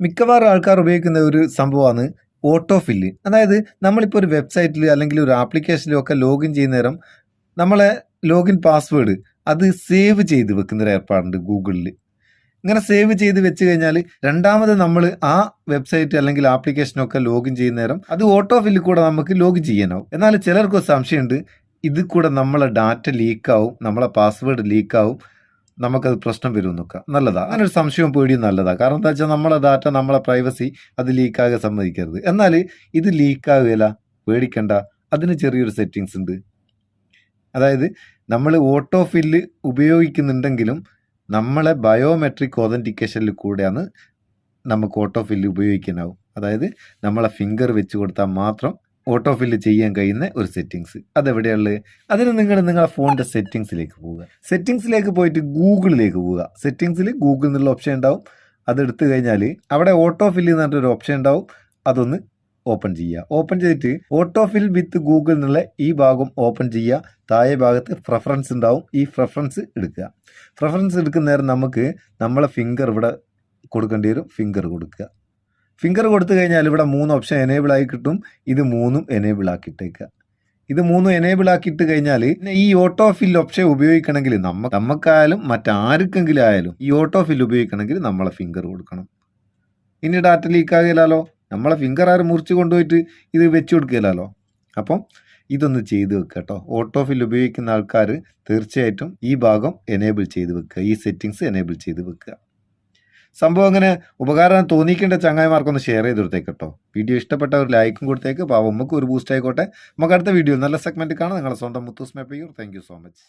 മിക്കവാറും ആൾക്കാർ ഉപയോഗിക്കുന്ന ഒരു സംഭവമാണ് ഓട്ടോ ഫില്ല് അതായത് നമ്മളിപ്പോൾ ഒരു വെബ്സൈറ്റിൽ അല്ലെങ്കിൽ ഒരു ആപ്ലിക്കേഷനിലും ഒക്കെ ലോഗിൻ ചെയ്യുന്ന നേരം നമ്മളെ ലോഗിൻ പാസ്വേഡ് അത് സേവ് ചെയ്ത് വെക്കുന്നൊരു ഏർപ്പാടുണ്ട് ഗൂഗിളിൽ ഇങ്ങനെ സേവ് ചെയ്ത് വെച്ച് കഴിഞ്ഞാൽ രണ്ടാമത് നമ്മൾ ആ വെബ്സൈറ്റ് അല്ലെങ്കിൽ ആപ്ലിക്കേഷനൊക്കെ ലോഗിൻ ചെയ്യുന്ന നേരം അത് ഓട്ടോ ഫില്ലിൽ കൂടെ നമുക്ക് ലോഗിൻ ചെയ്യാനാവും. എന്നാൽ ചിലർക്കൊരു സംശയമുണ്ട് ഇത് കൂടെ നമ്മളെ ഡാറ്റ ലീക്കാവും നമ്മളെ പാസ്വേഡ് ലീക്കാവും നമുക്കത് പ്രശ്നം വരും നോക്കുക നല്ലതാ. അങ്ങനെ ഒരു സംശയവും പേടിയും നല്ലതാ. കാരണം എന്താ വെച്ചാൽ നമ്മളെ ഡാറ്റ നമ്മളെ പ്രൈവസി അത് ലീക്കാകെ സമ്മതിക്കരുത്. എന്നാൽ ഇത് ലീക്കാകുകയില്ല പേടിക്കണ്ട. അതിന് ചെറിയൊരു സെറ്റിങ്സ് ഉണ്ട്. അതായത് നമ്മൾ ഓട്ടോ ഫില്ല് ഉപയോഗിക്കുന്നുണ്ടെങ്കിലും നമ്മളെ ബയോമെട്രിക് ഒതന്റിക്കേഷനിൽ കൂടെയാണ് നമുക്ക് ഓട്ടോ ഫില്ല് ഉപയോഗിക്കാനാവും. അതായത് നമ്മളെ ഫിംഗർ വെച്ച് കൊടുത്താൽ മാത്രം ഓട്ടോ ഫില്ല് ചെയ്യാൻ കഴിയുന്ന ഒരു സെറ്റിങ്സ് അതെവിടെയുള്ളത് അതിന് നിങ്ങൾ നിങ്ങളുടെ ഫോണിന്റെ സെറ്റിങ്സിലേക്ക് പോവുക. സെറ്റിങ്സിലേക്ക് പോയിട്ട് ഗൂഗിളിലേക്ക് പോവുക. സെറ്റിങ്സിൽ ഗൂഗിൾ എന്നുള്ള ഓപ്ഷൻ ഉണ്ടാവും. അതെടുത്തു കഴിഞ്ഞാൽ അവിടെ ഓട്ടോ ഫില്ല് എന്ന് പറഞ്ഞൊരു ഓപ്ഷൻ ഉണ്ടാവും. അതൊന്ന് ഓപ്പൺ ചെയ്യുക. ഓപ്പൺ ചെയ്തിട്ട് ഓട്ടോ ഫിൽ വിത്ത് ഗൂഗിൾ എന്നുള്ള ഈ ഭാഗം ഓപ്പൺ ചെയ്യുക. താഴെ ഭാഗത്ത് പ്രെഫറൻസ് ഉണ്ടാവും. ഈ പ്രെഫറൻസ് എടുക്കുക. പ്രെഫറൻസ് എടുക്കുന്ന നേരം നമുക്ക് നമ്മളെ ഫിംഗർ ഇവിടെ കൊടുക്കേണ്ടി വരും. ഫിംഗർ കൊടുക്കുക. ഫിംഗർ കൊടുത്തു കഴിഞ്ഞാൽ ഇവിടെ മൂന്ന് ഓപ്ഷൻ എനേബിൾ ആയി കിട്ടും. ഇത് മൂന്നും എനേബിൾ ആക്കിയിട്ടേക്കുക ഇത് മൂന്നും എനേബിൾ ആക്കിയിട്ട് കഴിഞ്ഞാൽ ഈ ഓട്ടോ ഫിൽ ഓപ്ഷൻ ഉപയോഗിക്കണമെങ്കിൽ നമ്മ നമുക്കായാലും മറ്റാർക്കെങ്കിലും ആയാലും ഈ ഓട്ടോ ഫിൽ ഉപയോഗിക്കണമെങ്കിൽ നമ്മളെ ഫിംഗർ കൊടുക്കണം. ഇനി ഡാറ്റ ലീക്ക് ആകില്ലല്ലോ നമ്മളെ ഫിംഗർ ആര് മുറിച്ച് കൊണ്ടുപോയിട്ട് ഇത് വെച്ച് കൊടുക്കില്ലല്ലോ അപ്പം ഇതൊന്ന് ചെയ്ത് വെക്കുക കേട്ടോ ഓട്ടോ ഫിൽ ഉപയോഗിക്കുന്ന ആൾക്കാർ തീർച്ചയായിട്ടും ഈ ഭാഗം എനേബിൾ ചെയ്ത് വെക്കുക. ഈ സെറ്റിങ്സ് എനേബിൾ ചെയ്ത് വെക്കുക. സംഭവം അങ്ങനെ ഉപകാരം തോന്നിക്കേണ്ട ചങ്ങായിമാർക്കൊന്ന് ഷെയർ ചെയ്ത് കൊടുത്തേക്ക് കേട്ടോ വീഡിയോ ഇഷ്ടപ്പെട്ട ഒരു ലൈക്കും കൊടുത്തേക്ക്. പാവം നമുക്ക് ഒരു ബൂസ്റ്റ് ആയിക്കോട്ടെ. നമുക്ക് അടുത്ത വീഡിയോ നല്ല സെഗ്മെന്റ് കാണാം. നിങ്ങളുടെ സ്വന്തം Muthoos Meppayyur. Thank so much